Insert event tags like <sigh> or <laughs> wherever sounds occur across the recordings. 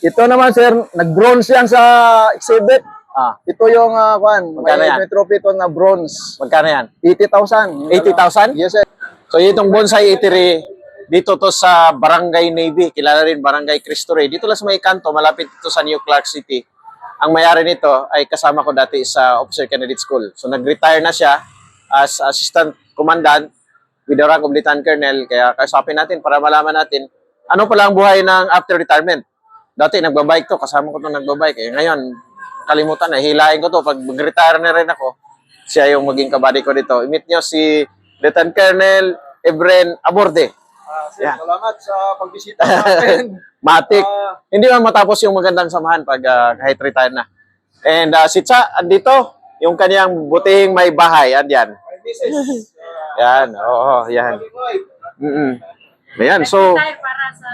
Ito naman sir, nag-bronze yan sa exhibit. Ah, Ito yung uh, kwan, Magkano may, yan? may trophy ito na bronze. magkano yan? 80,000. 80,000? Yes sir. So itong bonsai eatery, dito to sa Barangay Navy, kilala rin Barangay Cristo Rey. Dito lang sa may kanto, malapit ito sa New Clark City. Ang mayari nito ay kasama ko dati sa Officer Candidate School. So nag-retire na siya as Assistant Commandant with the rank of Lieutenant Colonel. Kaya kausapin natin para malaman natin ano pala ang buhay ng after retirement. Dati nagbabike to, kasama ko to nagbabike. Eh, ngayon, kalimutan na, hilahin ko to. Pag mag-retire na rin ako, siya yung maging kabady ko dito. I-meet nyo si Lieutenant Colonel Ebren Aborde. Ah, sir, Yeah. salamat sa pagbisita natin. <laughs> Matik. Ah, Hindi man matapos yung magandang samahan pag ah, kahit retire na. And uh, si Cha, andito, yung kanyang butihing may bahay, andyan. Yan, oo, yan. Mm Ayan, so, para sa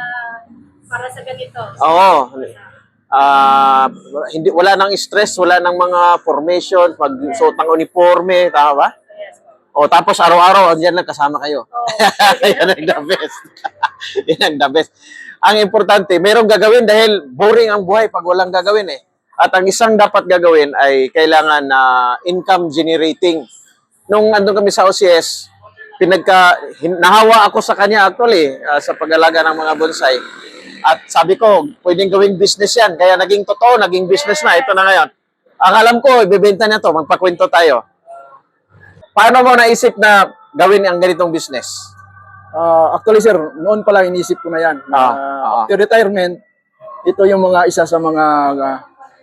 para sa ganito. oo. Ah, hindi wala nang stress, wala nang mga formation, pagsuot ng uniforme, tama ba? Yes. O tapos araw-araw andyan lang kasama kayo. Oh, <laughs> Yan ang the best. <laughs> Yan ang the best. Ang importante, mayroong gagawin dahil boring ang buhay pag walang gagawin eh. At ang isang dapat gagawin ay kailangan na income generating. Nung andun kami sa OCS, pinagka nahawa ako sa kanya actually ah, sa pag-alaga ng mga bonsai. At sabi ko, pwedeng gawing business yan. Kaya naging totoo, naging business na. Ito na ngayon. Ang alam ko, ibebenta niya to. Magpakwento tayo. Paano mo naisip na gawin ang ganitong business? Ah, actually sir, noon pa lang inisip ko na yan. Na Ah, ah. after retirement, ito yung mga isa sa mga ah,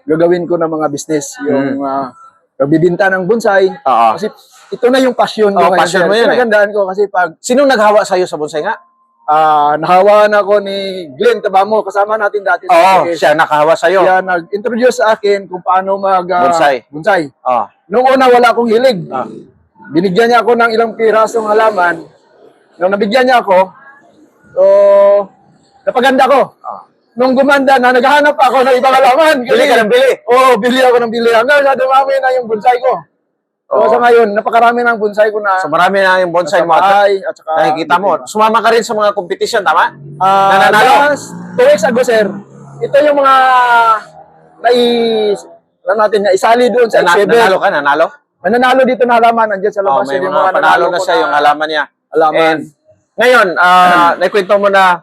gagawin ko na mga business. Yung uh, pagbibinta ng bonsai. Oo. Kasi ito na yung passion ko ngayon. passion sir. mo yun eh. Ko kasi pag Sinong naghawa sa'yo sa bonsai nga? Ah nahawaan ako ni Glenn Tabamo, kasama natin dati Oo, OCS. siya nakahawa sa'yo. Siya nag-introduce sa akin kung paano mag ah, Bonsai. bonsai. Oo. Noong una wala akong hilig. Ah. Binigyan niya ako ng ilang pirasong halaman. Nung nabigyan niya ako, so napaganda ko. Nung gumanda na, naghahanap ako ng ibang halaman. Bili ka ng bili. Oo, bili ako ng bili. Hanggang sa dumami na yung bonsai ko. So Oo. sa ngayon, napakarami ng bonsai ko na So marami na yung bonsai mo. bahay at saka Nakikita mo. Sumama ka rin sa mga competition, tama? Ah, Nananalo? last two weeks ago, sir, ito yung mga nai na natin na isali doon sa Na, exhibit. nanalo ka, nanalo? Mananalo dito na halaman, nandiyan sa Oh, labas may yun, mga panalo na ko siya yung halaman niya. halaman. And ngayon, ah, <clears throat> naikwento mo na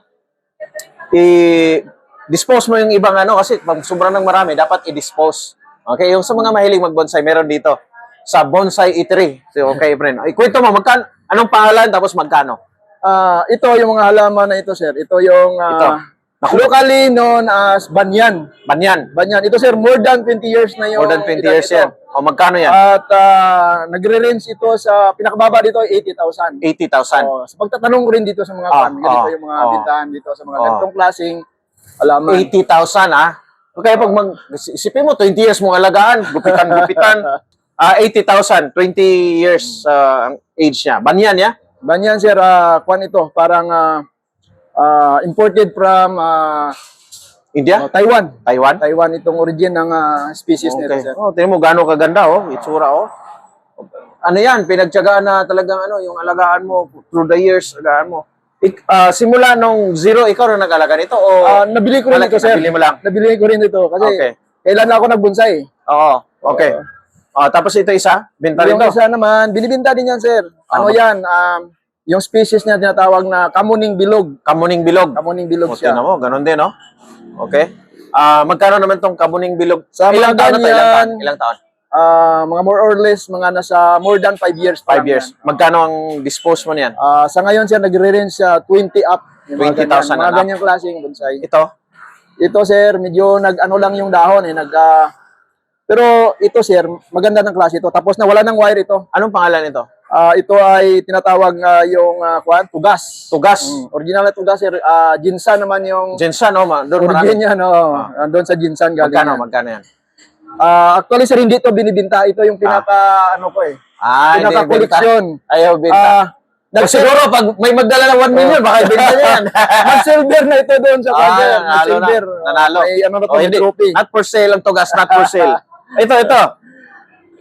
i-dispose mo yung ibang ano kasi pag sobrang ng marami, dapat i-dispose. Okay, yung sa mga mahilig mag-bonsai, meron dito sa Bonsai Eatery. So, okay, friend. Ikwento mo, magkano, anong pangalan tapos magkano? Ah, ito yung mga halaman na ito, sir. Ito yung ah, Ito. Naku. locally known as banyan. Banyan. Banyan. Ito, sir, more than 20 years na yung More than 20 edad years nito. yan. O magkano yan? At ah, nagre-range ito sa pinakababa dito ay 80,000. 80,000. Oh, sa pagtatanong ko rin dito sa mga Ah, fan, ganito ah, yung mga ah. bintahan dito sa mga Ah. ganitong klaseng halaman. 80,000 ah. Okay, pag mag, isipin mo, 20 years mong alagaan, gupitan, <laughs> Ah, 80,000, 20 years ang age niya. Banyan ya? Banyan sir, ah, kwan ito, parang ah, ah, imported from ah, India? oh, Taiwan. Taiwan? Taiwan itong origin ng ah, species nito Okay. sir. Oh, tingnan mo gaano kaganda oh, itsura oh. Ano yan, pinagtiyagaan na talagang ano, yung alagaan mo through the years, alagaan mo. Ik, ah, simula nung zero, ikaw na nag-alaga nito o Ah, nabili ko rin Wala, ito sir. nabili mo lang? Nabili ko rin ito kasi Okay. kailan ako nagbonsai. Oo, okay. Ah, tapos ito isa, benta rin Yung to. isa naman, binibinta din yan sir. Ano Ah. yan, um, yung species niya tinatawag na kamuning bilog. Kamuning bilog. Kamuning bilog O, siya. tingnan mo, ganun din, no? Okay. Ah, magkano naman tong kamuning bilog? Sa ilang mga taon na to? Ilang taon? ganyan, Ilang taon? Ah, mga more or less, mga nasa more than 5 years. pa Five lang years. yan. Magkano ang dispose mo niyan? Ah, sa ngayon sir, nagre-range sa 20 up. Yung mga 20,000 ganyan, Mga and up. ganyang klaseng bonsai. Ito? Ito sir, medyo nag-ano lang yung dahon eh. Nag, ah, pero ito sir, maganda ng klase ito. Tapos na wala ng wire ito. Anong pangalan nito? Ah, ito ay tinatawag ah, yung uh, kwan, tugas. Tugas. Mm, original na tugas sir. Ah, jinsan naman yung Jensen, no? Ma- Doon origin niya. No? Doon sa jinsan galing. Magkano? yan. Magkano yan? Ah, actually sir, hindi ito binibinta. Ito yung pinaka, ano ko eh. Ah, benta. Pinaka-collection. Ayaw binta. Ah, O, siguro, pag may magdala ng 1 million, baka ibenta niya yan. <laughs> Nag-silver na ito doon sa Ah, kanya. nanalo. May ano na to, O, may hindi. trophy. Not for sale ang tugas, not for sale. <laughs> ito, ito.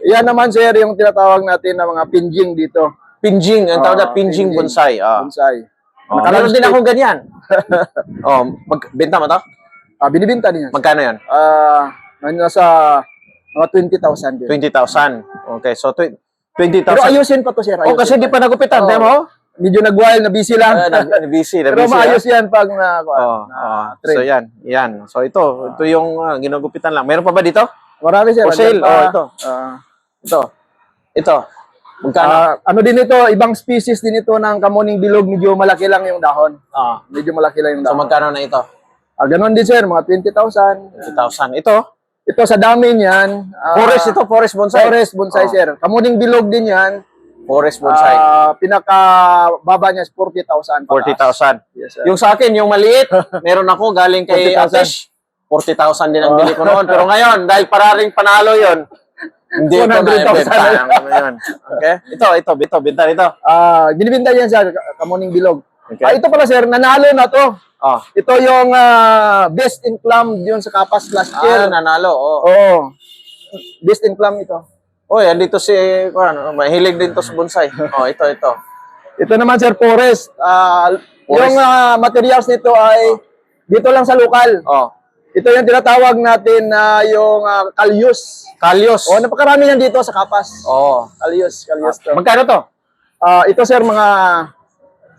Yan naman sir, yung tinatawag natin na mga pinjing dito. Pinjing. Ang tawag na Ah, pinjing bonsai. Ah. Bonsai. Oh, meron din akong ganyan. <laughs> oh, mag benta mo to? Ah, binibinta din yan. Magkano yan? Ah, nasa mga 20,000 din. 20,000. Okay, so tw- 20,000. Pero ayusin pa to, sir. Oh, ayusin kasi pa. di pa nagupitan, di mo? Medyo nag-wild, na busy lang. Ah, nag- busy, <laughs> na Pero maayos yan pag na, Oh, na oh. So yan, yan. So ito, ito yung uh, ginugupitan lang. Meron pa ba dito? Marami sir. For sale, oh, ito. Ah, Ito. Ito. Magkano? ah, ano din ito, ibang species din ito ng kamuning bilog, medyo malaki lang yung dahon. Ah. Medyo malaki lang yung So dahon. magkano na ito? Ah, ganun din sir, mga 20,000. 20,000. Ito, Ito sa dami niyan. ah, forest ito, forest bonsai. Forest bonsai Oh. sir. Kamuning bilog din yan. Forest bonsai. Ah, pinaka baba niya is 40,000. pataas. 40,000. Yes sir. Yung sa akin, yung maliit, meron ako galing kay 40,000. Atish. 40,000 din ang bili ko noon. Pero ngayon, dahil pararing panalo yon hindi ko na 100,000 ibenta. Yun. Okay? Ito, ito, ito, binta nito. Ah, binibinta yan sir, kamuning bilog. Okay. Ah, ito pala sir, nanalo na to. Oh. Ito yung ah, best in clam yun sa Kapas last Ah, year. nanalo. Oh. Oo. Best in clam ito. Oy, andito si, ano, mahilig din to sa bonsai. Oh, ito, ito. Ito naman sir, forest. Ah, Forest. Yung ah, materials nito ay dito lang sa lokal. Oh. Ito yung tinatawag natin na yung uh, kalyus. Kalyos. O, napakarami yan dito sa Kapas. Oh. Kalyus, kalyus to. Magkano to? Ah, ito sir, mga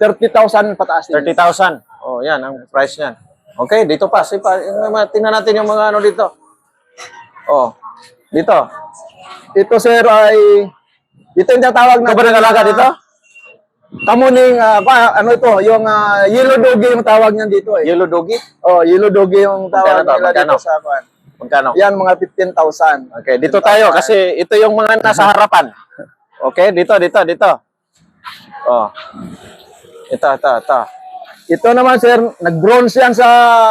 30,000 pataas din. 30,000. Oh, yan ang price niyan. Okay, dito pa. Sige pa. Yung mga- Tingnan natin yung mga ano dito. Oh. Dito. Ito sir ay, ito yung tinatawag Ikaw ba nag-alaga dito? Kamuning, ah, pa- ano ito, yung ah, yellow dogi yung tawag niyan dito eh. Yellow doggy? Oh, yellow dogi yung tawag Magkano to? nila Magkano? dito sa kwan. Magkano? Yan, mga 15,000. Okay, dito tayo kasi ito yung mga nasa harapan. Okay, dito, dito, dito. Oh. Ito, ito, ito. Ito naman sir, nag-bronze yan sa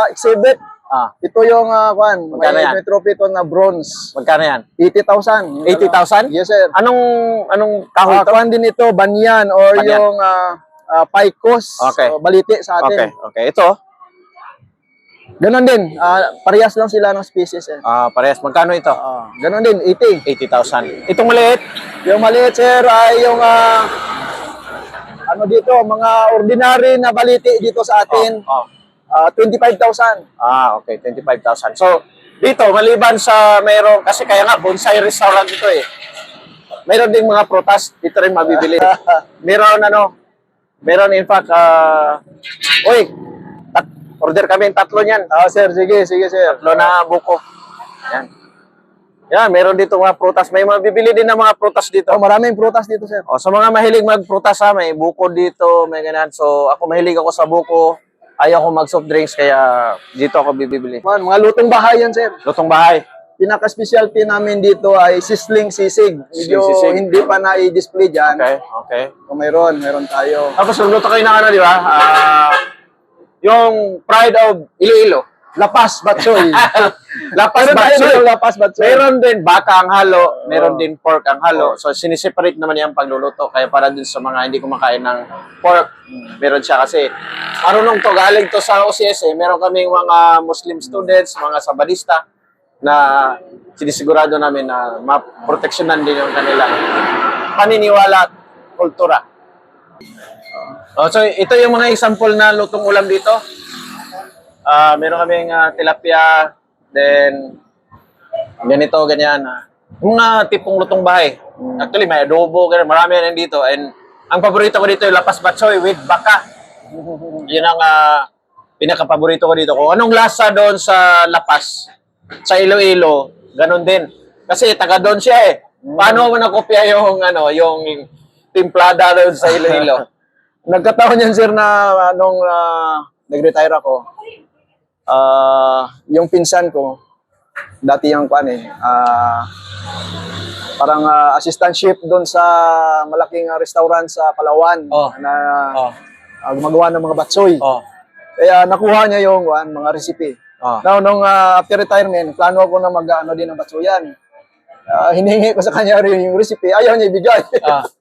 exhibit. Ah, Ito yung uh, kwan, Magkano may, yan? may trophy ito na bronze. magkano yan? 80,000. 80,000? Yes sir. Anong anong kahoy Ah, to? kwan din ito, banyan or Banyan. yung uh, uh, paikos. Okay. So, baliti sa Okay, atin. okay. Ito, Ganon din. ah, parehas lang sila ng species eh. ah parehas. Magkano ito? Ah, ganon din, 80. 80,000. Itong maliit? Yung maliit sir ay yung ah, ano dito, mga ordinary na baliti dito sa atin, Oh. Ah, 25,000. Ah, okay. 25,000. So, dito, maliban sa mayroong, kasi kaya nga, bonsai restaurant ito eh. Mayroon ding mga prutas, dito rin mabibili. <laughs> Meron ano, meron in fact, ah, uy, tat- order kami ng tatlo niyan. Ah, sir, sige, sige sir. Tatlo na buko. Yan. Yan, meron dito mga prutas. May mabibili din ng mga prutas dito. Oh, maraming prutas dito sir. O, sa mga mahilig magprutas ha, may buko dito, may ganyan. So, ako mahilig ako sa buko. Ayaw ko mag soft drinks, kaya dito ako bibili. Man, mga lutong bahay yan sir. Lutong bahay. Pinaka-specialty namin dito ay sisling sisig. Medyo Sisling sisig. hindi pa na-i-display dyan. Okay, okay. Kung mayroon, meron tayo. Tapos luluto kayo ng ano, di ba? Ah, yung Pride of Iloilo. Lapas Batsoy. Lapas <laughs> meron batsoy. dito, Lapas Batsoy. Meron din baka ang halo, meron din pork ang halo. So siniseparate naman yung pagluluto kaya para din sa mga hindi kumakain ng pork, meron siya kasi marunong to galing to sa OCS eh. Meron kaming mga Muslim students, mga sabadista na sinisigurado namin na maproteksyonan din yung kanilang paniniwala at kultura. Oh, so ito yung mga example na lutong ulam dito. Ah, meron kaming ah, tilapia, then ganito, ganyan. ah. Yung mga tipong lutong bahay. Actually, may adobo, ganyan. Marami yan dito. And ang paborito ko dito yung lapas batsoy with baka. <laughs> Yun ang ah, pinaka-paborito ko dito. Kung anong lasa doon sa lapas, sa Iloilo, ganun din. Kasi taga doon siya eh. Paano mo nakopya yung, ano, yung timplada doon sa Iloilo? <laughs> Nagkataon yan sir na ah, nung ah, nag-retire ako, ah, yung pinsan ko, dati yung kwan eh, ah, parang ah, assistant chef doon sa malaking ah, restaurant sa Palawan Oh. na oh, ah, gumagawa ng mga batsoy. oh, Kaya nakuha niya yung kwan, mga recipe. oh. Now, nung ah, after retirement, plano ako na mag-ano din ng batsoyan. Ah, hiningi ko sa kanya rin yung recipe, ayaw niya ibigay. Ah. <laughs>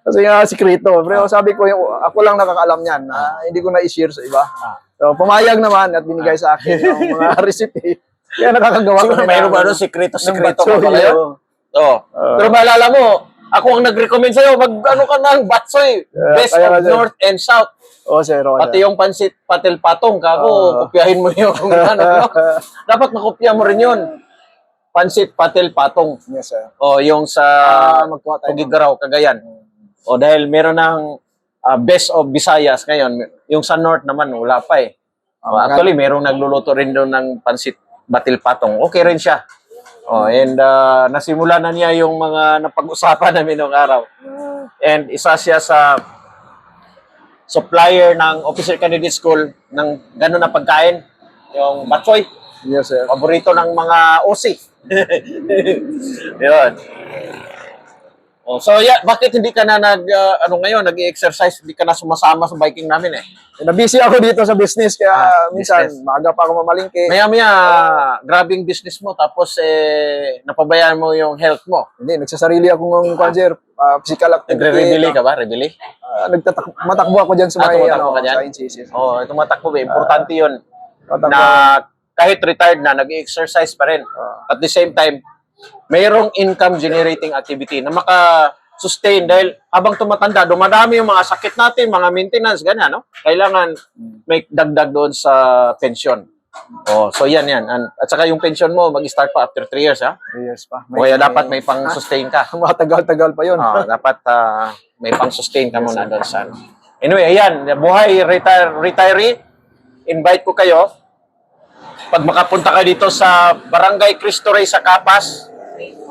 Kasi nga, sikreto. Pero sabi ko, yung, ako lang nakakaalam yan. na hindi ko na-share sa iba. Ah. So, pumayag naman at binigay sa akin <laughs> yung mga recipe. Kaya nakakagawa ko mayroon ba ng- doon sikreto, ng sikreto ka pala yun? oo. Oo. Ah. Pero maalala mo, Ako ang nag-recommend sa'yo, mag ano ka ng batsoy. Yeah, Best of sir. North and South. Oo, sir. oo, Pati sir. yung pansit patil patong, kako, Oo. kopyahin mo <laughs> yung ano, no? <laughs> Dapat makopya mo rin yun. Pansit patil patong. Yes, sir. O yung sa Ah, tayo. Tugigaraw, Cagayan. O dahil meron ng ah, Best of Visayas ngayon, yung sa North naman, wala pa eh. Ah, actually, merong nagluluto rin doon ng pansit batil patong. Okay rin siya. Oh, and ah, nasimula na niya yung mga napag-usapan <laughs> namin noong araw. And isa siya sa supplier ng Officer Candidate School ng gano'n na pagkain. Yung batsoy, Yes, sir. paborito ng mga OC. <laughs> Yun. Oh, so yeah, bakit hindi ka na nag ah, ano ngayon, nag-exercise, hindi ka na sumasama sa biking namin eh? Eh, Nabisi ako dito sa business kaya Ah, minsan business. maaga pa ako mamalingke. Maya-maya, grabing business mo tapos eh napabayaan mo yung health mo. Hindi, nagsasarili ako ng kwan, sir. Ah, physical activity. Nagre-rebeli ka ba? Rebeli? Ah, nagtatak- matakbo ako dyan sa Ah, may ano, ka dyan? sa NCC. Oh, tumatakbo ba? Importante 'yun. Tatakbo. Na kahit retired na, nag-exercise pa rin. Ah. At the same time, mayroong income generating activity na maka-sustain dahil habang tumatanda, dumadami yung mga sakit natin, mga maintenance, ganyan, no? Kailangan may dagdag doon sa pension. Oh, so yan yan. An- At saka yung pension mo mag-start pa after 3 years, ha? Three years pa. O kaya dapat may pang-sustain ka. <laughs> Matagal-tagal pa yun. Ah, dapat ah, may pang-sustain ka muna doon sa ano. Anyway, ayan, buhay retire, retiree, invite ko kayo. Pag makapunta kayo dito sa Barangay Cristo Rey sa Capas,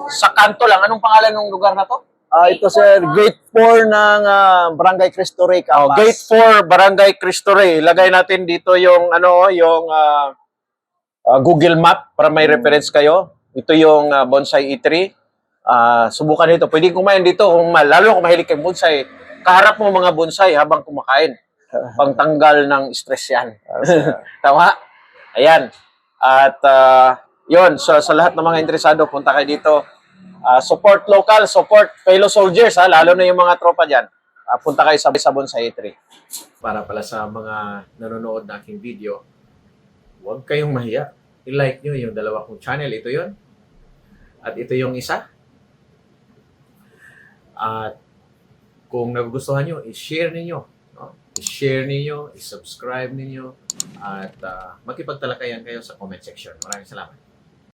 sa kanto lang. Anong pangalan ng lugar na to? Ah, ito sir, gate 4 ng ah, Barangay Cristo Rey, Oh. Gate 4, Barangay Cristo Rey. Lagay natin dito yung ano, yung ah, ah, Google Map para may reference kayo. Ito yung ah, Bonsai Eatery. Ah, subukan nito. Pwede kumain dito kung lalo kung mahilig kay bonsai. Kaharap mo mga bonsai habang kumakain. <laughs> Pangtanggal ng stress yan. <laughs> Tama? Ayan. At ah, yun, so, sa lahat ng mga interesado, punta kayo dito. Ah, support local, support fellow soldiers, ha? lalo na yung mga tropa dyan. Ah, punta kayo sa Sabon sa E3. Para pala sa mga nanonood na aking video, huwag kayong mahiya. I-like nyo yung dalawa kong channel. Ito yon At ito yung isa. At kung nagugustuhan nyo, i-share ninyo. No? I-share ninyo, i-subscribe ninyo, at ah, makipagtalakayan kayo sa comment section. Maraming salamat.